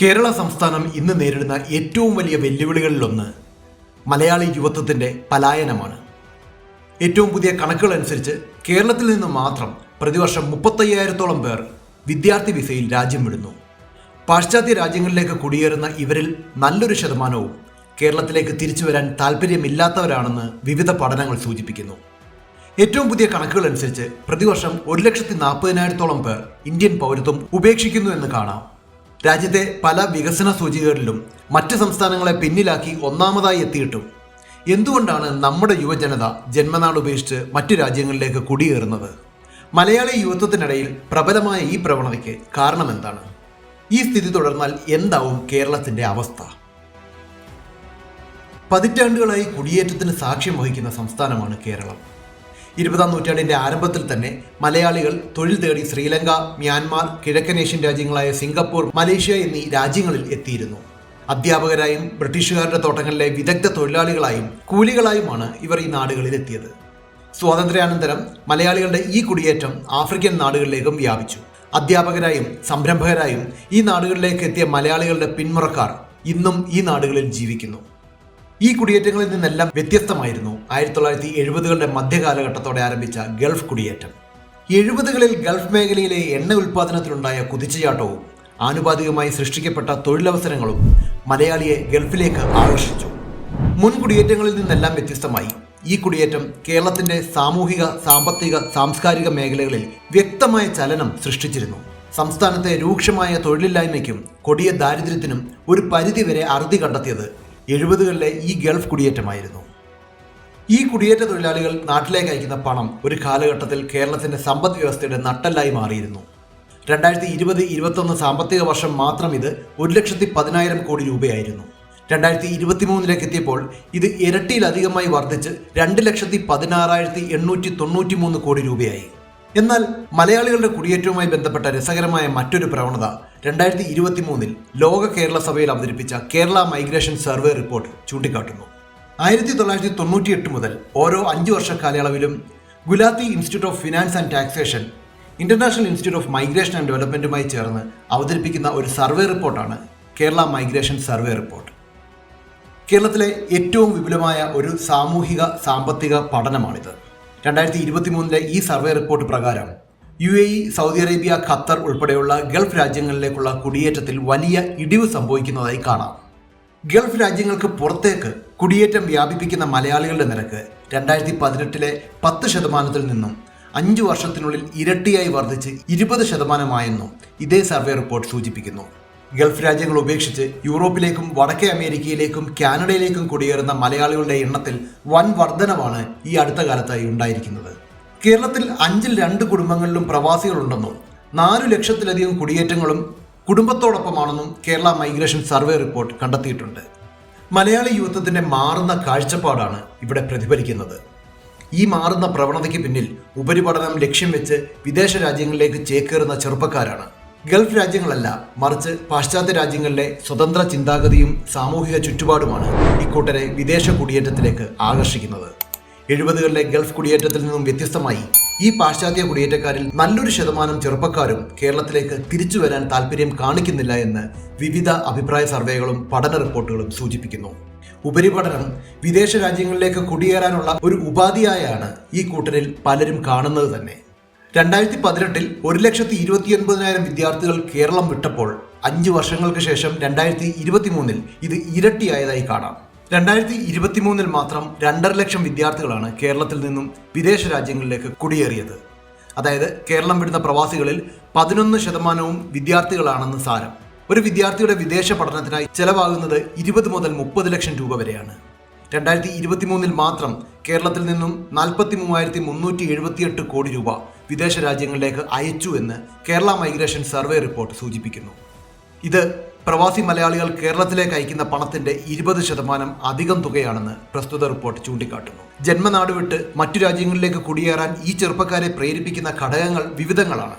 കേരള സംസ്ഥാനം ഇന്ന് നേരിടുന്ന ഏറ്റവും വലിയ വെല്ലുവിളികളിലൊന്ന് മലയാളി യുവത്വത്തിന്റെ പലായനമാണ്. ഏറ്റവും പുതിയ കണക്കുകൾ അനുസരിച്ച് കേരളത്തിൽ നിന്ന് മാത്രം പ്രതിവർഷം മുപ്പത്തയ്യായിരത്തോളം പേർ വിദ്യാർത്ഥി വിസയിൽ രാജ്യം വിടുന്നു. പാശ്ചാത്യ രാജ്യങ്ങളിലേക്ക് കുടിയേറുന്ന ഇവരിൽ നല്ലൊരു ശതമാനവും കേരളത്തിലേക്ക് തിരിച്ചു വരാൻ താല്പര്യമില്ലാത്തവരാണെന്ന് വിവിധ പഠനങ്ങൾ സൂചിപ്പിക്കുന്നു. ഏറ്റവും പുതിയ കണക്കുകൾ അനുസരിച്ച് പ്രതിവർഷം ഒരു ലക്ഷത്തി നാൽപ്പതിനായിരത്തോളം പേർ ഇന്ത്യൻ പൗരത്വം ഉപേക്ഷിക്കുന്നു എന്ന് കാണാം. രാജ്യത്തെ പല വികസന സൂചികകളിലും മറ്റ് സംസ്ഥാനങ്ങളെ പിന്നിലാക്കി ഒന്നാമതായി എത്തിയിട്ടും. എന്തുകൊണ്ടാണ് നമ്മുടെ യുവജനത ജന്മനാട് ഉപേക്ഷിച്ച് മറ്റു രാജ്യങ്ങളിലേക്ക് കുടിയേറുന്നത്? മലയാളി യുവത്വത്തിനിടയിൽ പ്രബലമായ ഈ പ്രവണതയ്ക്ക് കാരണമെന്താണ്? ഈ സ്ഥിതി തുടർന്നാൽ എന്താവും കേരളത്തിന്റെ അവസ്ഥ? പതിറ്റാണ്ടുകളായി കുടിയേറ്റത്തിന് സാക്ഷ്യം വഹിക്കുന്ന സംസ്ഥാനമാണ് കേരളം. ഇരുപതാം നൂറ്റാണ്ടിന്റെ ആരംഭത്തിൽ തന്നെ മലയാളികൾ തൊഴിൽ തേടി ശ്രീലങ്ക മ്യാൻമാർ കിഴക്കൻ ഏഷ്യൻ രാജ്യങ്ങളായ സിംഗപ്പൂർ മലേഷ്യ എന്നീ രാജ്യങ്ങളിൽ എത്തിയിരുന്നു. അധ്യാപകരായും ബ്രിട്ടീഷുകാരുടെ തോട്ടങ്ങളിലെ വിദഗ്ധ തൊഴിലാളികളായും കൂലികളായുമാണ് ഇവർ ഈ നാടുകളിൽ എത്തിയത് സ്വാതന്ത്ര്യാനന്തരം മലയാളികളുടെ ഈ കുടിയേറ്റം ആഫ്രിക്കൻ നാടുകളിലേക്കും വ്യാപിച്ചു. അധ്യാപകരായും സംരംഭകരായും ഈ നാടുകളിലേക്ക് എത്തിയ മലയാളികളുടെ പിന്മുറക്കാർ ഇന്നും ഈ നാടുകളിൽ ജീവിക്കുന്നു. ഈ കുടിയേറ്റങ്ങളിൽ നിന്നെല്ലാം വ്യത്യസ്തമായിരുന്നു ആയിരത്തി തൊള്ളായിരത്തി എഴുപതുകളുടെ മധ്യകാലഘട്ടത്തോടെ ആരംഭിച്ച ഗൾഫ് കുടിയേറ്റം. എഴുപതുകളിൽ ഗൾഫ് മേഖലയിലെ എണ്ണ ഉൽപ്പാദനത്തിലുണ്ടായ കുതിച്ചുചാട്ടവും ആനുപാതികമായി സൃഷ്ടിക്കപ്പെട്ട തൊഴിലവസരങ്ങളും മലയാളിയെ ഗൾഫിലേക്ക് ആകർഷിച്ചു. മുൻ കുടിയേറ്റങ്ങളിൽ നിന്നെല്ലാം വ്യത്യസ്തമായി ഈ കുടിയേറ്റം കേരളത്തിന്റെ സാമൂഹിക സാമ്പത്തിക സാംസ്കാരിക മേഖലകളിൽ വ്യക്തമായ ചലനം സൃഷ്ടിച്ചിരുന്നു. സംസ്ഥാനത്തെ രൂക്ഷമായ തൊഴിലില്ലായ്മയ്ക്കും കൊടിയ ദാരിദ്ര്യത്തിനും ഒരു പരിധിവരെ അറുതി കണ്ടെത്തിയത് എഴുപതുകളിലെ ഈ ഗൾഫ് കുടിയേറ്റമായിരുന്നു. ഈ കുടിയേറ്റ തൊഴിലാളികൾ നാട്ടിലേക്ക് അയക്കുന്ന പണം ഒരു കാലഘട്ടത്തിൽ കേരളത്തിന്റെ സമ്പദ് വ്യവസ്ഥയുടെ നട്ടല്ലായി മാറിയിരുന്നു. രണ്ടായിരത്തി ഇരുപത് ഇരുപത്തൊന്ന് സാമ്പത്തിക വർഷം മാത്രം ഇത് ഒരു ലക്ഷത്തി പതിനായിരം കോടി രൂപയായിരുന്നു. രണ്ടായിരത്തി ഇരുപത്തിമൂന്നിലേക്ക് എത്തിയപ്പോൾ ഇത് ഇരട്ടിയിലധികമായി വർദ്ധിച്ച് രണ്ട് ലക്ഷത്തി പതിനാറായിരത്തി എണ്ണൂറ്റി തൊണ്ണൂറ്റി മൂന്ന് കോടി രൂപയായി. എന്നാൽ മലയാളികളുടെ കുടിയേറ്റവുമായി ബന്ധപ്പെട്ട രസകരമായ മറ്റൊരു പ്രവണത രണ്ടായിരത്തി ഇരുപത്തി മൂന്നിൽ ലോക കേരള സഭയിൽ അവതരിപ്പിച്ച കേരള മൈഗ്രേഷൻ സർവേ റിപ്പോർട്ട് ചൂണ്ടിക്കാട്ടുന്നു. ആയിരത്തി തൊള്ളായിരത്തി തൊണ്ണൂറ്റി എട്ട് മുതൽ ഓരോ അഞ്ച് വർഷ കാലയളവിലും Gulati Institute of Finance and Taxation International Institute of Migration and ഡെവലപ്മെന്റുമായി ചേർന്ന് അവതരിപ്പിക്കുന്ന ഒരു സർവേ റിപ്പോർട്ടാണ് കേരള മൈഗ്രേഷൻ സർവേ റിപ്പോർട്ട്. കേരളത്തിലെ ഏറ്റവും വിപുലമായ ഒരു സാമൂഹിക സാമ്പത്തിക പഠനമാണിത്. രണ്ടായിരത്തി ഇരുപത്തി മൂന്നിലെ ഈ സർവേ റിപ്പോർട്ട് പ്രകാരം U A E Saudi Arabia Qatar ഉൾപ്പെടെയുള്ള ഗൾഫ് രാജ്യങ്ങളിലേക്കുള്ള കുടിയേറ്റത്തിൽ വലിയ ഇടിവ് സംഭവിക്കുന്നതായി കാണാം. ഗൾഫ് രാജ്യങ്ങൾക്ക് പുറത്തേക്ക് കുടിയേറ്റം വ്യാപിപ്പിക്കുന്ന മലയാളികളുടെ നിരക്ക് രണ്ടായിരത്തി പതിനെട്ടിലെ പത്ത് ശതമാനത്തിൽ നിന്നും അഞ്ചു വർഷത്തിനുള്ളിൽ ഇരട്ടിയായി വർദ്ധിച്ച് ഇരുപത് ശതമാനമായെന്നും ഇതേ സർവേ റിപ്പോർട്ട് സൂചിപ്പിക്കുന്നു. ഗൾഫ് രാജ്യങ്ങൾ ഉപേക്ഷിച്ച് യൂറോപ്പിലേക്കും വടക്കേ അമേരിക്കയിലേക്കും കാനഡയിലേക്കും കുടിയേറുന്ന മലയാളികളുടെ എണ്ണത്തിൽ വൻ വർധനവാണ് ഈ അടുത്ത കാലത്തായി ഉണ്ടായിരിക്കുന്നത്. കേരളത്തിൽ അഞ്ചിൽ രണ്ട് കുടുംബങ്ങളിലും പ്രവാസികളുണ്ടെന്നും നാലു ലക്ഷത്തിലധികം കുടിയേറ്റങ്ങളും കുടുംബത്തോടൊപ്പമാണെന്നും കേരള മൈഗ്രേഷൻ സർവേ റിപ്പോർട്ട് കണ്ടെത്തിയിട്ടുണ്ട്. മലയാളി യുവത്വത്തിന്റെ മാറുന്ന കാഴ്ചപ്പാടാണ് ഇവിടെ പ്രതിഫലിക്കുന്നത്. ഈ മാറുന്ന പ്രവണതയ്ക്ക് പിന്നിൽ ഉപരിപഠനം ലക്ഷ്യം വെച്ച് വിദേശ രാജ്യങ്ങളിലേക്ക് ചേക്കേറുന്ന ചെറുപ്പക്കാരാണ്. ഗൾഫ് രാജ്യങ്ങളല്ല മറിച്ച് പാശ്ചാത്യ രാജ്യങ്ങളിലെ സ്വതന്ത്ര ചിന്താഗതിയും സാമൂഹിക ചുറ്റുപാടുമാണ് ഇക്കൂട്ടരെ വിദേശ കുടിയേറ്റത്തിലേക്ക് ആകർഷിക്കുന്നത്. എഴുപതുകളിലെ ഗൾഫ് കുടിയേറ്റത്തിൽ നിന്നും വ്യത്യസ്തമായി ഈ പാശ്ചാത്യ കുടിയേറ്റക്കാരിൽ നല്ലൊരു ശതമാനം ചെറുപ്പക്കാരും കേരളത്തിലേക്ക് തിരിച്ചു വരാൻ താല്പര്യം കാണിക്കുന്നില്ല എന്ന് വിവിധ അഭിപ്രായ സർവേകളും പഠന റിപ്പോർട്ടുകളും സൂചിപ്പിക്കുന്നു. ഉപരിപഠനം വിദേശ രാജ്യങ്ങളിലേക്ക് കുടിയേറാനുള്ള ഒരു ഉപാധിയായാണ് ഈ കൂട്ടരിൽ പലരും കാണുന്നത് തന്നെ. രണ്ടായിരത്തി പതിനെട്ടിൽ ഒരു ലക്ഷത്തി ഇരുപത്തി ഒൻപതിനായിരം വിദ്യാർത്ഥികൾ കേരളം വിട്ടപ്പോൾ അഞ്ച് വർഷങ്ങൾക്ക് ശേഷം രണ്ടായിരത്തി ഇരുപത്തി മൂന്നിൽ ഇത് ഇരട്ടിയായതായി കാണാം. രണ്ടായിരത്തി ഇരുപത്തി മൂന്നിൽ മാത്രം രണ്ടര ലക്ഷം വിദ്യാർത്ഥികളാണ് കേരളത്തിൽ നിന്നും വിദേശ രാജ്യങ്ങളിലേക്ക് കുടിയേറിയത്. അതായത് കേരളം വിടുന്ന പ്രവാസികളിൽ പതിനൊന്ന് ശതമാനവും വിദ്യാർത്ഥികളാണെന്ന് സാരം. ഒരു വിദ്യാർത്ഥിയുടെ വിദേശ പഠനത്തിനായി ചെലവാകുന്നത് ഇരുപത് മുതൽ മുപ്പത് ലക്ഷം രൂപ വരെയാണ്. രണ്ടായിരത്തി ഇരുപത്തി മൂന്നിൽ മാത്രം കേരളത്തിൽ നിന്നും നാൽപ്പത്തി മൂവായിരത്തി മുന്നൂറ്റി എഴുപത്തിയെട്ട് കോടി രൂപ വിദേശ രാജ്യങ്ങളിലേക്ക് അയച്ചു എന്ന് കേരള മൈഗ്രേഷൻ സർവേ റിപ്പോർട്ട് സൂചിപ്പിക്കുന്നു. ഇത് പ്രവാസി മലയാളികൾ കേരളത്തിലേക്ക് അയക്കുന്ന പണത്തിന്റെ ഇരുപത് ശതമാനം അധികം തുകയാണെന്ന് പ്രസ്തുത റിപ്പോർട്ട് ചൂണ്ടിക്കാട്ടുന്നു. ജന്മനാട് വിട്ട് മറ്റു രാജ്യങ്ങളിലേക്ക് കുടിയേറാൻ ഈ ചെറുപ്പക്കാരെ പ്രേരിപ്പിക്കുന്ന ഘടകങ്ങൾ വിവിധങ്ങളാണ്.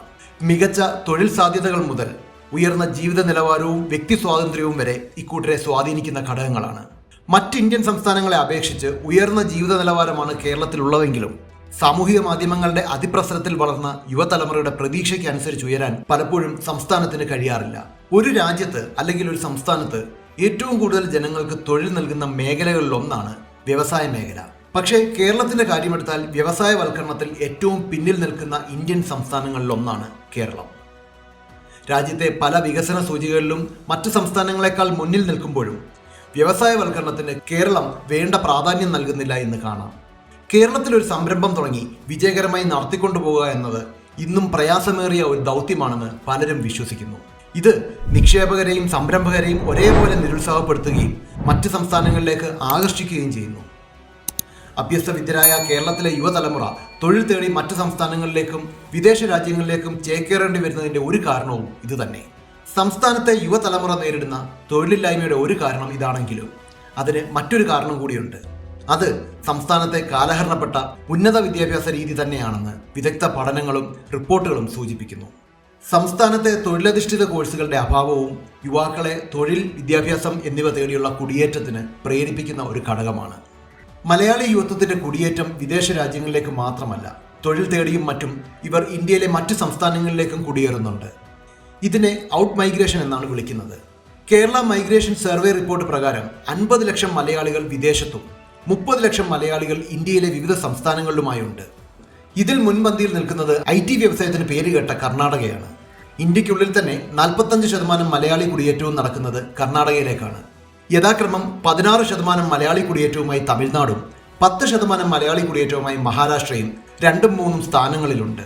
മികച്ച തൊഴിൽ സാധ്യതകൾ മുതൽ ഉയർന്ന ജീവിത നിലവാരവും വ്യക്തി സ്വാതന്ത്ര്യവും വരെ ഇക്കൂട്ടരെ സ്വാധീനിക്കുന്ന ഘടകങ്ങളാണ്. മറ്റ് ഇന്ത്യൻ സംസ്ഥാനങ്ങളെ അപേക്ഷിച്ച് ഉയർന്ന ജീവിത നിലവാരമാണ് കേരളത്തിലുള്ളതെങ്കിലും സാമൂഹിക മാധ്യമങ്ങളുടെ അതിപ്രസരത്തിൽ വളർന്ന യുവതലമുറയുടെ പ്രതീക്ഷയ്ക്ക് അനുസരിച്ച് ഉയരാൻ പലപ്പോഴും സംസ്ഥാനത്തിന് കഴിയാറില്ല. ഒരു രാജ്യത്ത് അല്ലെങ്കിൽ ഒരു സംസ്ഥാനത്ത് ഏറ്റവും കൂടുതൽ ജനങ്ങൾക്ക് തൊഴിൽ നൽകുന്ന മേഖലകളിലൊന്നാണ് വ്യവസായ മേഖല. പക്ഷേ കേരളത്തിന്റെ കാര്യമെടുത്താൽ വ്യവസായവൽക്കരണത്തിൽ ഏറ്റവും പിന്നിൽ നിൽക്കുന്ന ഇന്ത്യൻ സംസ്ഥാനങ്ങളിലൊന്നാണ് കേരളം. രാജ്യത്തെ പല വികസന സൂചികകളിലും മറ്റ് സംസ്ഥാനങ്ങളെക്കാൾ മുന്നിൽ നിൽക്കുമ്പോഴും വ്യവസായവൽക്കരണത്തിന് കേരളം വേണ്ട പ്രാധാന്യം നൽകുന്നില്ല എന്ന് കാണാം. കേരളത്തിൽ ഒരു സംരംഭം തുടങ്ങി വിജയകരമായി നടത്തിക്കൊണ്ടുപോകുക എന്നത് ഇന്നും പ്രയാസമേറിയ ഒരു ദൗത്യമാണെന്ന് പലരും വിശ്വസിക്കുന്നു. ഇത് നിക്ഷേപകരെയും സംരംഭകരെയും ഒരേപോലെ നിരുത്സാഹപ്പെടുത്തുകയും മറ്റ് സംസ്ഥാനങ്ങളിലേക്ക് ആകർഷിക്കുകയും ചെയ്യുന്നു. അഭ്യസ്തവിദ്യരായ കേരളത്തിലെ യുവതലമുറ തൊഴിൽ തേടി മറ്റ് സംസ്ഥാനങ്ങളിലേക്കും വിദേശ രാജ്യങ്ങളിലേക്കും ചേക്കേറേണ്ടി വരുന്നതിന്റെ ഒരു കാരണവും ഇതുതന്നെ. സംസ്ഥാനത്തെ യുവതലമുറ നേരിടുന്ന തൊഴിലില്ലായ്മയുടെ ഒരു കാരണം ഇതാണെങ്കിലും. അതിന് മറ്റൊരു കാരണം കൂടിയുണ്ട്. അത് സംസ്ഥാനത്തെ കാലഹരണപ്പെട്ട ഉന്നത വിദ്യാഭ്യാസ രീതി തന്നെയാണെന്ന് വിദഗ്ധ പഠനങ്ങളും റിപ്പോർട്ടുകളും സൂചിപ്പിക്കുന്നു. സംസ്ഥാനത്തെ തൊഴിലധിഷ്ഠിത കോഴ്സുകളുടെ അഭാവവും യുവാക്കളെ തൊഴിൽ വിദ്യാഭ്യാസം എന്നിവ തേടിയുള്ള കുടിയേറ്റത്തിന് പ്രേരിപ്പിക്കുന്ന ഒരു ഘടകമാണ്. മലയാളി യുവത്വത്തിന്റെ കുടിയേറ്റം വിദേശ രാജ്യങ്ങളിലേക്ക് മാത്രമല്ല തൊഴിൽ തേടിയും മറ്റും ഇവർ ഇന്ത്യയിലെ മറ്റ് സംസ്ഥാനങ്ങളിലേക്കും കുടിയേറുന്നുണ്ട്. ഇതിനെ ഔട്ട് മൈഗ്രേഷൻ എന്നാണ് വിളിക്കുന്നത്. കേരള മൈഗ്രേഷൻ സർവേ റിപ്പോർട്ട് പ്രകാരം അൻപത് ലക്ഷം മലയാളികൾ വിദേശത്തും മുപ്പത് ലക്ഷം മലയാളികൾ ഇന്ത്യയിലെ വിവിധ സംസ്ഥാനങ്ങളിലുമായുണ്ട്. ഇതിൽ മുൻപന്തിയിൽ നിൽക്കുന്നത് ഐ ടി വ്യവസായത്തിന് പേരുകേട്ട കർണാടകയാണ്. ഇന്ത്യക്കുള്ളിൽ തന്നെ നാൽപ്പത്തഞ്ച് ശതമാനം മലയാളി കുടിയേറ്റവും നടക്കുന്നത് കർണാടകയിലേക്കാണ്. യഥാക്രമം പതിനാറ് ശതമാനം മലയാളി കുടിയേറ്റവുമായി തമിഴ്നാടും പത്ത് ശതമാനം മലയാളി കുടിയേറ്റവുമായി മഹാരാഷ്ട്രയും രണ്ടും മൂന്നും സ്ഥാനങ്ങളിലുണ്ട്.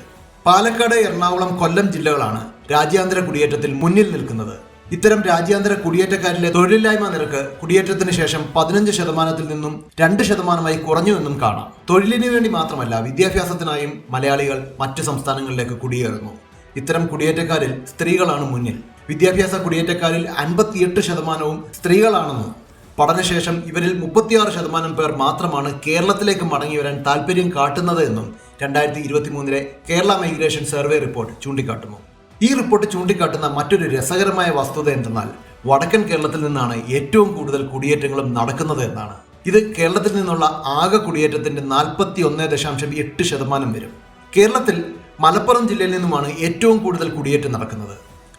പാലക്കാട് എറണാകുളം കൊല്ലം ജില്ലകളാണ് രാജ്യാന്തര കുടിയേറ്റത്തിൽ മുന്നിൽ നിൽക്കുന്നത്. ഇത്തരം രാജ്യാന്തര കുടിയേറ്റക്കാരിലെ തൊഴിലില്ലായ്മ നിരക്ക് കുടിയേറ്റത്തിന് ശേഷം പതിനഞ്ച് ശതമാനത്തിൽ നിന്നും രണ്ട് ശതമാനമായി കുറഞ്ഞുവെന്നും കാണാം. തൊഴിലിനു വേണ്ടി മാത്രമല്ല വിദ്യാഭ്യാസത്തിനായും മലയാളികൾ മറ്റു സംസ്ഥാനങ്ങളിലേക്ക് കുടിയേറുന്നു. ഇത്തരം കുടിയേറ്റക്കാരിൽ സ്ത്രീകളാണ് മുന്നിൽ. വിദ്യാഭ്യാസ കുടിയേറ്റക്കാരിൽ അൻപത്തിയെട്ട് ശതമാനവും സ്ത്രീകളാണെന്ന് പഠനശേഷം ഇവരിൽ മുപ്പത്തിയാറ് ശതമാനം പേർ മാത്രമാണ് കേരളത്തിലേക്ക് മടങ്ങി വരാൻ താല്പര്യം കാട്ടുന്നത് എന്നും രണ്ടായിരത്തി ഇരുപത്തി മൂന്നിലെ കേരള മൈഗ്രേഷൻ സർവേ റിപ്പോർട്ട് ചൂണ്ടിക്കാട്ടുന്നു. ഈ റിപ്പോർട്ട് ചൂണ്ടിക്കാട്ടുന്ന മറ്റൊരു രസകരമായ വസ്തുത എന്തെന്നാൽ വടക്കൻ കേരളത്തിൽ നിന്നാണ് ഏറ്റവും കൂടുതൽ കുടിയേറ്റങ്ങളും നടക്കുന്നത് എന്നാണ്. ഇത് കേരളത്തിൽ നിന്നുള്ള ആകെ കുടിയേറ്റത്തിന്റെ നാൽപ്പത്തി ഒന്ന് ദശാംശം എട്ട് ശതമാനം വരും. കേരളത്തിൽ മലപ്പുറം ജില്ലയിൽ നിന്നുമാണ് ഏറ്റവും കൂടുതൽ കുടിയേറ്റം നടക്കുന്നത്.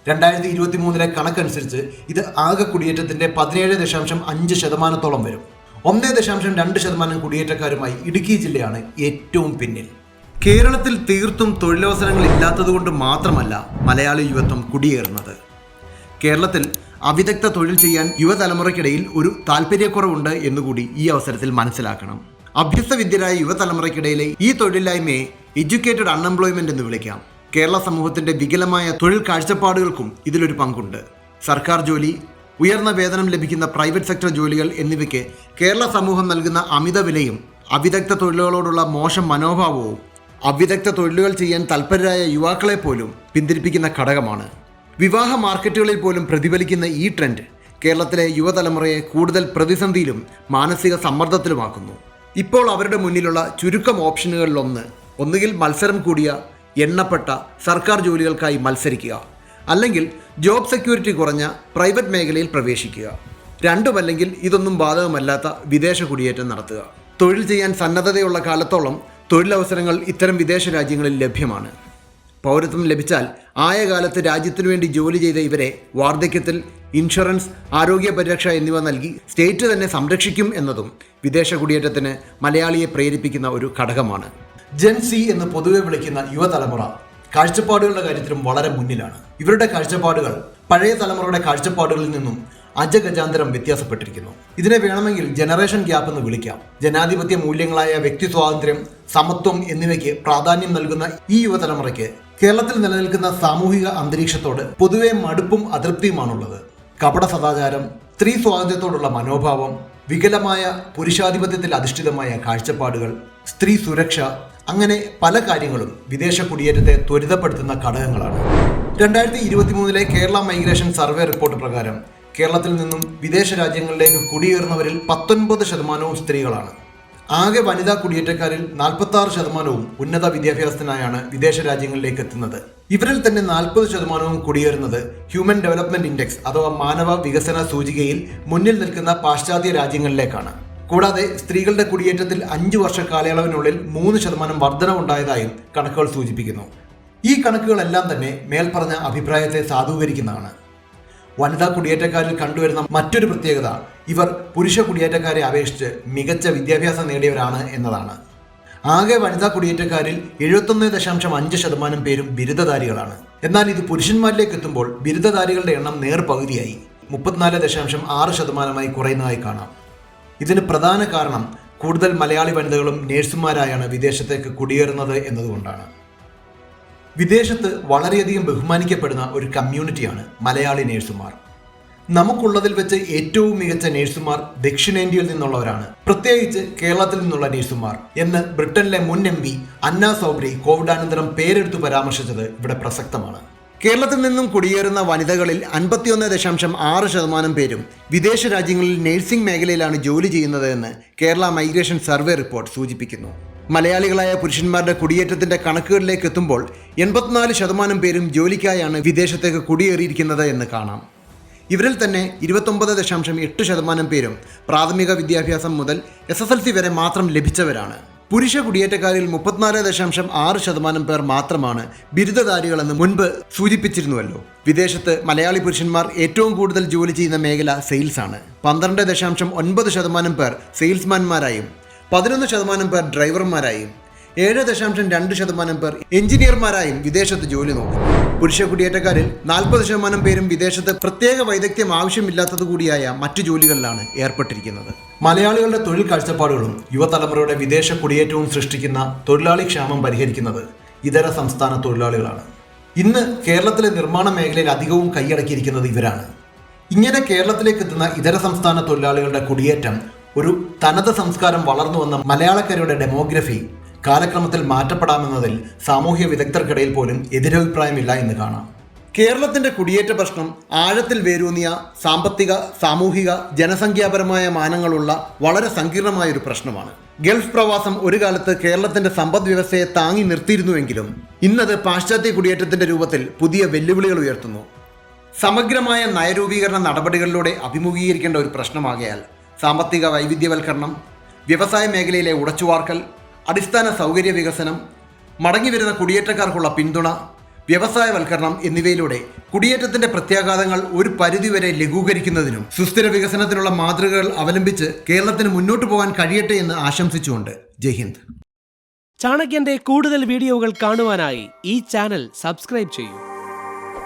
രണ്ടായിരത്തി ഇരുപത്തി മൂന്നിലെ കണക്കനുസരിച്ച് ഇത് ആകെ കുടിയേറ്റത്തിന്റെ പതിനേഴ് ദശാംശം അഞ്ച് ശതമാനത്തോളം വരും. ഒന്നേ ദശാംശം രണ്ട് ശതമാനം കുടിയേറ്റക്കാരുമായി ഇടുക്കി ജില്ലയാണ് ഏറ്റവും പിന്നിൽ. കേരളത്തിൽ തീർത്തും തൊഴിലവസരങ്ങൾ ഇല്ലാത്തതുകൊണ്ട് മാത്രമല്ല മലയാളി യുവത്വം കുടിയേറുന്നത്. കേരളത്തിൽ അവിദഗ്ധ തൊഴിൽ ചെയ്യാൻ യുവതലമുറയ്ക്കിടയിൽ ഒരു താല്പര്യക്കുറവുണ്ട് എന്നുകൂടി ഈ അവസരത്തിൽ മനസ്സിലാക്കണം. അഭ്യസ്തവിദ്യരായ യുവതലമുറയ്ക്കിടയിലെ ഈ തൊഴിലില്ലായ്മയെ എഡ്യൂക്കേറ്റഡ് അൺഎംപ്ലോയ്മെന്റ് എന്ന് വിളിക്കാം. കേരള സമൂഹത്തിന്റെ വികലമായ തൊഴിൽ കാഴ്ചപ്പാടുകൾക്കും ഇതിലൊരു പങ്കുണ്ട്. സർക്കാർ ജോലി ഉയർന്ന വേതനം ലഭിക്കുന്ന പ്രൈവറ്റ് സെക്ടർ ജോലികൾ എന്നിവയ്ക്ക് കേരള സമൂഹം നൽകുന്ന അമിത വിലയും അവിദഗ്ധ തൊഴിലുകളോടുള്ള മോശം മനോഭാവവും അവിദഗ്ധ തൊഴിലുകൾ ചെയ്യാൻ തൽപരരായ യുവാക്കളെ പോലും പിന്തിരിപ്പിക്കുന്ന ഘടകമാണ്. വിവാഹ മാർക്കറ്റുകളിൽ പോലും പ്രതിഫലിക്കുന്ന ഈ ട്രെൻഡ് കേരളത്തിലെ യുവതലമുറയെ കൂടുതൽ പ്രതിസന്ധിയിലും മാനസിക സമ്മർദ്ദത്തിലുമാക്കുന്നു. ഇപ്പോൾ അവരുടെ മുന്നിലുള്ള ചുരുക്കം ഓപ്ഷനുകളിലൊന്ന് ഒന്നുകിൽ മത്സരം കൂടിയ എണ്ണപ്പെട്ട സർക്കാർ ജോലികൾക്കായി മത്സരിക്കുക അല്ലെങ്കിൽ ജോബ് സെക്യൂരിറ്റി കുറഞ്ഞ പ്രൈവറ്റ് മേഖലയിൽ പ്രവേശിക്കുക. രണ്ടുമല്ലെങ്കിൽ ഇതൊന്നും ബാധകമല്ലാത്ത വിദേശ കുടിയേറ്റം നടത്തുക. തൊഴിൽ ചെയ്യാൻ സന്നദ്ധതയുള്ള കാലത്തോളം തൊഴിലവസരങ്ങൾ ഇത്തരം വിദേശ രാജ്യങ്ങളിൽ ലഭ്യമാണ്. പൗരത്വം ലഭിച്ചാൽ ആയ കാലത്ത് രാജ്യത്തിനു വേണ്ടി ജോലി ചെയ്ത ഇവരെ വാർദ്ധക്യത്തിൽ ഇൻഷുറൻസ് ആരോഗ്യ പരിരക്ഷ എന്നിവ നൽകി സ്റ്റേറ്റ് തന്നെ സംരക്ഷിക്കും എന്നതും വിദേശ കുടിയേറ്റത്തിന് മലയാളിയെ പ്രേരിപ്പിക്കുന്ന ഒരു ഘടകമാണ്. ജെൻസി എന്ന് പൊതുവെ വിളിക്കുന്ന യുവതലമുറ കാഴ്ചപ്പാടുകളുടെ കാര്യത്തിലും വളരെ മുന്നിലാണ്. ഇവരുടെ കാഴ്ചപ്പാടുകൾ പഴയ തലമുറയുടെ കാഴ്ചപ്പാടുകളിൽ നിന്നും അജഗജാന്തരം വ്യത്യാസപ്പെട്ടിരിക്കുന്നു. ഇതിനെ വേണമെങ്കിൽ ജനറേഷൻ ഗ്യാപ്പ് എന്ന് വിളിക്കാം. ജനാധിപത്യ മൂല്യങ്ങളായ വ്യക്തി സ്വാതന്ത്ര്യം സമത്വം എന്നിവയ്ക്ക് പ്രാധാന്യം നൽകുന്ന ഈ യുവതലമുറയ്ക്ക് കേരളത്തിൽ നിലനിൽക്കുന്ന സാമൂഹിക അന്തരീക്ഷത്തോട് പൊതുവെ മടുപ്പും അതൃപ്തിയുമാണുള്ളത്. കപട സദാചാരം സ്ത്രീ സ്വാതന്ത്ര്യത്തോടുള്ള മനോഭാവം വികലമായ പുരുഷാധിപത്യത്തിൽ അധിഷ്ഠിതമായ കാഴ്ചപ്പാടുകൾ സ്ത്രീ സുരക്ഷ അങ്ങനെ പല കാര്യങ്ങളും വിദേശ കുടിയേറ്റത്തെ ത്വരിതപ്പെടുത്തുന്ന ഘടകങ്ങളാണ്. രണ്ടായിരത്തി ഇരുപത്തി മൂന്നിലെ കേരള മൈഗ്രേഷൻ സർവേ റിപ്പോർട്ട് പ്രകാരം കേരളത്തിൽ നിന്നും വിദേശ രാജ്യങ്ങളിലേക്ക് കുടിയേറുന്നവരിൽ പത്തൊൻപത് ശതമാനവും സ്ത്രീകളാണ്. ആകെ വനിതാ കുടിയേറ്റക്കാരിൽ നാൽപ്പത്തി ആറ് ശതമാനവും ഉന്നത വിദ്യാഭ്യാസത്തിനായാണ് വിദേശ രാജ്യങ്ങളിലേക്ക് എത്തുന്നത്. ഇവരിൽ തന്നെ നാൽപ്പത് ശതമാനവും കുടിയേറുന്നത് ഹ്യൂമൻ ഡെവലപ്മെന്റ് ഇൻഡെക്സ് അഥവാ മാനവ വികസന സൂചികയിൽ മുന്നിൽ നിൽക്കുന്ന പാശ്ചാത്യ രാജ്യങ്ങളിലേക്കാണ്. കൂടാതെ സ്ത്രീകളുടെ കുടിയേറ്റത്തിൽ അഞ്ചു വർഷ കാലയളവിനുള്ളിൽ മൂന്ന് ശതമാനം വർധനവുണ്ടായതായും കണക്കുകൾ സൂചിപ്പിക്കുന്നു. ഈ കണക്കുകളെല്ലാം തന്നെ മേൽപ്പറഞ്ഞ അഭിപ്രായത്തെ സാധൂകരിക്കുന്നതാണ്. വനിതാ കുടിയേറ്റക്കാരിൽ കണ്ടുവരുന്ന മറ്റൊരു പ്രത്യേകത ഇവർ പുരുഷ കുടിയേറ്റക്കാരെ അപേക്ഷിച്ച് മികച്ച വിദ്യാഭ്യാസം നേടിയവരാണ് എന്നതാണ്. ആകെ വനിതാ കുടിയേറ്റക്കാരിൽ എഴുപത്തൊന്ന് ദശാംശം അഞ്ച് ശതമാനം പേരും ബിരുദധാരികളാണ്. എന്നാൽ ഇത് പുരുഷന്മാരിലേക്ക് എത്തുമ്പോൾ ബിരുദധാരികളുടെ എണ്ണം നേർപകുതിയായി മുപ്പത്തിനാല് ദശാംശം ആറ് ശതമാനമായി കുറയുന്നതായി കാണാം. ഇതിന് പ്രധാന കാരണം കൂടുതൽ മലയാളി വനിതകളും നേഴ്സുമാരായാണ് വിദേശത്തേക്ക് കുടിയേറുന്നത് എന്നതുകൊണ്ടാണ്. വിദേശത്ത് വളരെയധികം ബഹുമാനിക്കപ്പെടുന്ന ഒരു കമ്മ്യൂണിറ്റിയാണ് മലയാളി നേഴ്സുമാർ. നമുക്കുള്ളതിൽ വെച്ച് ഏറ്റവും മികച്ച നേഴ്സുമാർ ദക്ഷിണേന്ത്യയിൽ നിന്നുള്ളവരാണ്. പ്രത്യേകിച്ച് കേരളത്തിൽ നിന്നുള്ള നേഴ്സുമാർ എന്ന് ബ്രിട്ടനിലെ മുൻ എം പി അന്ന സൗബ്രി കോവിഡാനന്തരം പേരെടുത്തു പരാമർശിച്ചത് ഇവിടെ പ്രസക്തമാണ്. കേരളത്തിൽ നിന്നും കുടിയേറുന്ന വനിതകളിൽ അൻപത്തിയൊന്ന് ദശാംശം ആറ് ശതമാനം പേരും വിദേശ രാജ്യങ്ങളിൽ നേഴ്സിംഗ് മേഖലയിലാണ് ജോലി ചെയ്യുന്നതെന്ന് കേരള മൈഗ്രേഷൻ സർവേ റിപ്പോർട്ട് സൂചിപ്പിക്കുന്നു. മലയാളികളായ പുരുഷന്മാരുടെ കുടിയേറ്റത്തിന്റെ കണക്കുകളിലേക്ക് എത്തുമ്പോൾ എൺപത്തിനാല് ശതമാനം പേരും ജോലിക്കായാണ് വിദേശത്തേക്ക് കുടിയേറിയിരിക്കുന്നത് എന്ന് കാണാം. ഇവരിൽ തന്നെ ഇരുപത്തൊമ്പത് ദശാംശം എട്ട് ശതമാനം പേരും പ്രാഥമിക വിദ്യാഭ്യാസം മുതൽ എസ് എസ് എൽ സി വരെ മാത്രം ലഭിച്ചവരാണ്. പുരുഷ കുടിയേറ്റക്കാരിൽ മുപ്പത്തിനാല് ദശാംശം ആറ് ശതമാനം പേർ മാത്രമാണ് ബിരുദധാരികളെന്ന് മുൻപ് സൂചിപ്പിച്ചിരുന്നുവല്ലോ. വിദേശത്ത് മലയാളി പുരുഷന്മാർ ഏറ്റവും കൂടുതൽ ജോലി ചെയ്യുന്ന മേഖല സെയിൽസാണ്. പന്ത്രണ്ട് ദശാംശം ഒൻപത് ശതമാനം പേർ സെയിൽസ്മാൻമാരായും പതിനൊന്ന് ശതമാനം പേർ ഡ്രൈവർമാരായും ഏഴ് ദശാംശം രണ്ട് ശതമാനം പേർ എഞ്ചിനീയർമാരായും വിദേശത്ത് ജോലി നോക്കും. പുരുഷ കുടിയേറ്റക്കാരിൽ നാൽപ്പത് ശതമാനം പേരും വിദേശത്ത് പ്രത്യേക വൈദഗ്ധ്യം ആവശ്യമില്ലാത്തത് കൂടിയായ മറ്റു ജോലികളിലാണ് ഏർപ്പെട്ടിരിക്കുന്നത്. മലയാളികളുടെ തൊഴിൽ കാഴ്ചപ്പാടുകളും യുവതലമുറയുടെ വിദേശ കുടിയേറ്റവും സൃഷ്ടിക്കുന്ന തൊഴിലാളി ക്ഷാമം പരിഹരിക്കുന്നത് ഇതര സംസ്ഥാന തൊഴിലാളികളാണ്. ഇന്ന് കേരളത്തിലെ നിർമ്മാണ മേഖലയിൽ അധികവും കൈയടക്കിയിരിക്കുന്നത് ഇവരാണ്. ഇങ്ങനെ കേരളത്തിലേക്ക് എത്തുന്ന ഇതര സംസ്ഥാന തൊഴിലാളികളുടെ കുടിയേറ്റം ഒരു തനത് സംസ്കാരം വളർന്നു വന്ന മലയാളക്കരയുടെ ഡെമോഗ്രഫി കാലക്രമത്തിൽ മാറ്റപ്പെടാമെന്നതിൽ സാമൂഹ്യ വിദഗ്ധർക്കിടയിൽ പോലും എതിരഭിപ്രായമില്ല എന്ന് കാണാം. കേരളത്തിന്റെ കുടിയേറ്റ പ്രശ്നം ആഴത്തിൽ വേരൂന്നിയ സാമ്പത്തിക സാമൂഹിക ജനസംഖ്യാപരമായ മാനങ്ങളുള്ള വളരെ സങ്കീർണമായ ഒരു പ്രശ്നമാണ്. ഗൾഫ് പ്രവാസം ഒരു കാലത്ത് കേരളത്തിന്റെ സമ്പദ് വ്യവസ്ഥയെ താങ്ങി നിർത്തിയിരുന്നുവെങ്കിലും ഇന്നത് പാശ്ചാത്യ കുടിയേറ്റത്തിന്റെ രൂപത്തിൽ പുതിയ വെല്ലുവിളികൾ ഉയർത്തുന്നു. സമഗ്രമായ നയരൂപീകരണ നടപടികളിലൂടെ അഭിമുഖീകരിക്കേണ്ട ഒരു പ്രശ്നമാകയാൽ സാമ്പത്തിക വൈവിധ്യവൽക്കരണം വ്യവസായ മേഖലയിലെ ഉടച്ചുവാർക്കൽ അടിസ്ഥാന സൗകര്യ വികസനം മടങ്ങിവരുന്ന കുടിയേറ്റക്കാർക്കുള്ള പിന്തുണ വ്യവസായവൽക്കരണം എന്നിവയിലൂടെ കുടിയേറ്റത്തിന്റെ പ്രത്യാഘാതങ്ങൾ ഒരു പരിധിവരെ ലഘൂകരിക്കുന്നതിനും സുസ്ഥിര വികസനത്തിനുള്ള മാതൃകകൾ അവലംബിച്ച് കേരളത്തിന് മുന്നോട്ടു പോകാൻ കഴിയട്ടെ എന്ന് ആശംസിച്ചുകൊണ്ട് ജയ്ഹിന്ദ് ചാണക്യന്റെ കൂടുതൽ വീഡിയോകൾ കാണുവാനായി ഈ ചാനൽ സബ്സ്ക്രൈബ് ചെയ്യൂ.